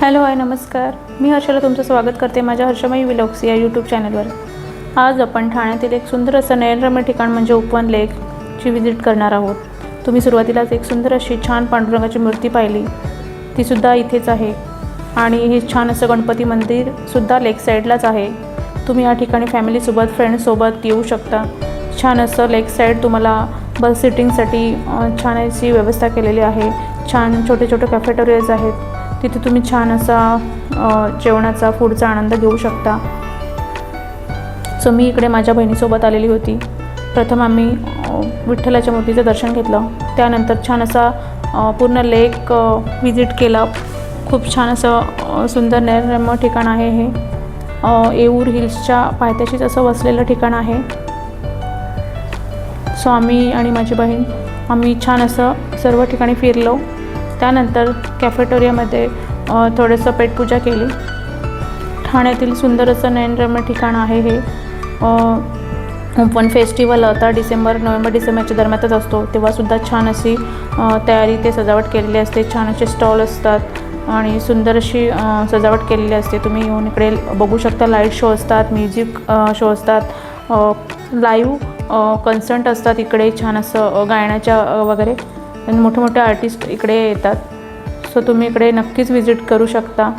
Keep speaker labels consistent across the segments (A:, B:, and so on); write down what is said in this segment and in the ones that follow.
A: Hello hi नमस्कार. मी हर्षला तुमचं स्वागत करते माझ्या हर्षमयी विलॉक्स या यूट्यूब चॅनलवर आज आपण ठाण्यातील एक सुंदर असं नयनरम्य ठिकाण म्हणजे उपवन लेकची व्हिजिट करणार आहोत. तुम्ही सुरुवातीलाच एक सुंदर अशी छान पांडुरंगाची मूर्ती पाहिली. तीसुद्धा इथेच आहे. आणि हे छान असं गणपती मंदिरसुद्धा लेक साईडलाच आहे. तुम्ही या ठिकाणी फॅमिलीसोबत फ्रेंड्ससोबत येऊ शकता. छान असं लेक साईड तुम्हाला बस सिटिंगसाठी छान अशी व्यवस्था केलेली आहे. छान छोटे छोटे कॅफेटेरियाज आहेत. तिथे तुम्ही छान असा जेवणाचा फूडचा आनंद घेऊ शकता. सो मी इकडे माझ्या बहिणीसोबत आलेली होती. प्रथम आम्ही विठ्ठलाच्या मूर्तीचं दर्शन घेतलं. त्यानंतर छान असा पूर्ण लेक विजिट केला. खूप छान असं सुंदर नैरम्य ठिकाण आहे हे. येऊर हिल्सच्या पायथ्याशीच असं वसलेलं ठिकाण आहे. सो आम्ही आणि माझी बहीण आम्ही छान असं सर्व ठिकाणी फिरलो. त्यानंतर कॅफेटोरियामध्ये थोडंसं पेटपूजा केली. ठाण्यातील सुंदर असं नयनरम्य ठिकाण आहे हे. ओपन फेस्टिवल आता डिसेंबर नोव्हेंबर डिसेंबरच्या दरम्यानच असतो. तेव्हासुद्धा छान अशी तयारी ते सजावट केलेली असते. छान असे स्टॉल असतात आणि सुंदर अशी सजावट केलेली असते. तुम्ही येऊन इकडे बघू शकता लाइट शो असतात म्युझिक शो असतात लाईव्ह कन्सर्ट असतात इकडे छान असं गायनाच्या वगैरे. आणि मोठे मोठे आर्टिस्ट इकडे येतात. सो तुम्ही इकडे नक्कीच व्हिजिट करू शकता.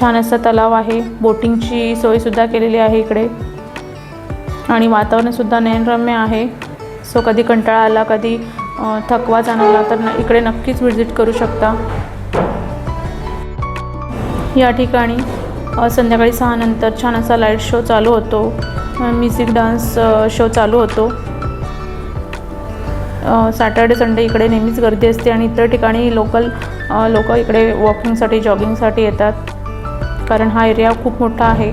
A: छान असा तलाव आहे. बोटिंगची सोयसुद्धा केलेली आहे इकडे. आणि वातावरणसुद्धा नयनरम्य आहे. सो कधी कंटाळा आला कधी थकवा जाणवला तर न इकडे नक्कीच व्हिजिट करू शकता. या ठिकाणी संध्याकाळी सहानंतर छान असा लाइट शो चालू होतो. म्युझिक डान्स शो चालू होतो. सॅटर्डे संडे इकडे नेहमीच गर्दी असते आणि इतर ठिकाणी लोकल लोक इकडे वॉकिंगसाठी जॉगिंगसाठी येतात. कारण हा एरिया खूप मोठा आहे.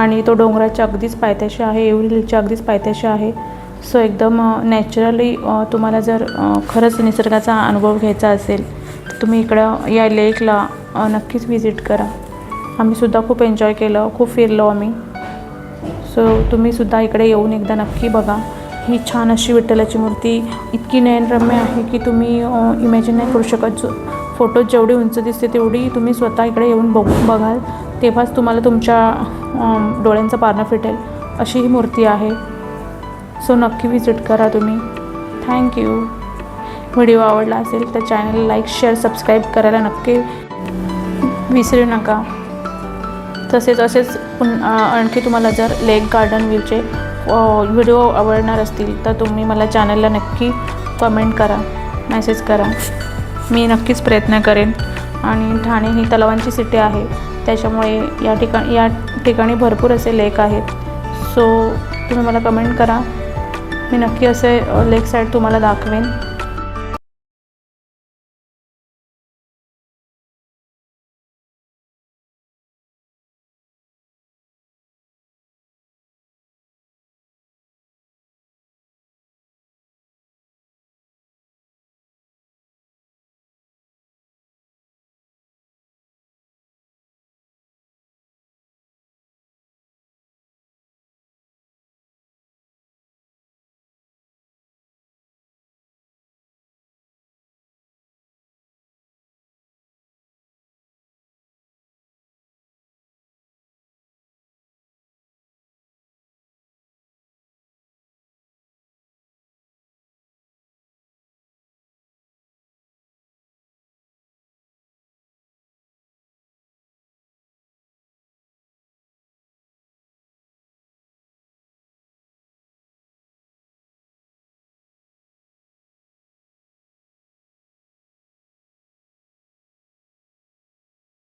A: आणि तो डोंगराच्या अगदीच पायथ्याशी आहे एवढीच्या अगदीच पायथ्याशी आहे. सो एकदम नॅचरली तुम्हाला जर खरंच निसर्गाचा अनुभव घ्यायचा असेल तर तुम्ही इकडं या लेकला नक्कीच व्हिजिट करा. आम्हीसुद्धा खूप एन्जॉय केलं खूप फिरलो आम्ही. सो तुम्हीसुद्धा इकडे येऊन एकदा नक्की बघा. ही छान अशी विठ्ठलाची मूर्ती इतकी नयनरम्य आहे की तुम्ही इमॅजिन नाही करू शकत. जो फोटोत जेवढी उंच दिसते तेवढी तुम्ही स्वतः इकडे येऊन बघून बघाल. तेव्हाच तुम्हाला तुमच्या डोळ्यांचं पारणं फिटेल. अशी ही मूर्ती आहे. सो नक्की विजिट करा तुम्ही. थँक्यू व्हिडिओ आवडला असेल तर चॅनल लाईक शेअर सबस्क्राईब करायला नक्की विसरू नका. तसेच असेच पुन आणखी तुम्हाला जर लेक गार्डन व्ह्यूचे व्हिडिओ आवडणार असतील तर तुम्ही मला चॅनलला नक्की कमेंट करा मेसेज करा. मी नक्कीच प्रयत्न करेन. आणि ठाणे ही तलावांची सिटी आहे. त्याच्यामुळे या ठिकाणी या ठिकाणी भरपूर असे लेक आहेत. सो तुम्ही मला कमेंट करा. मी नक्की असे लेक साईड तुम्हाला दाखवेन.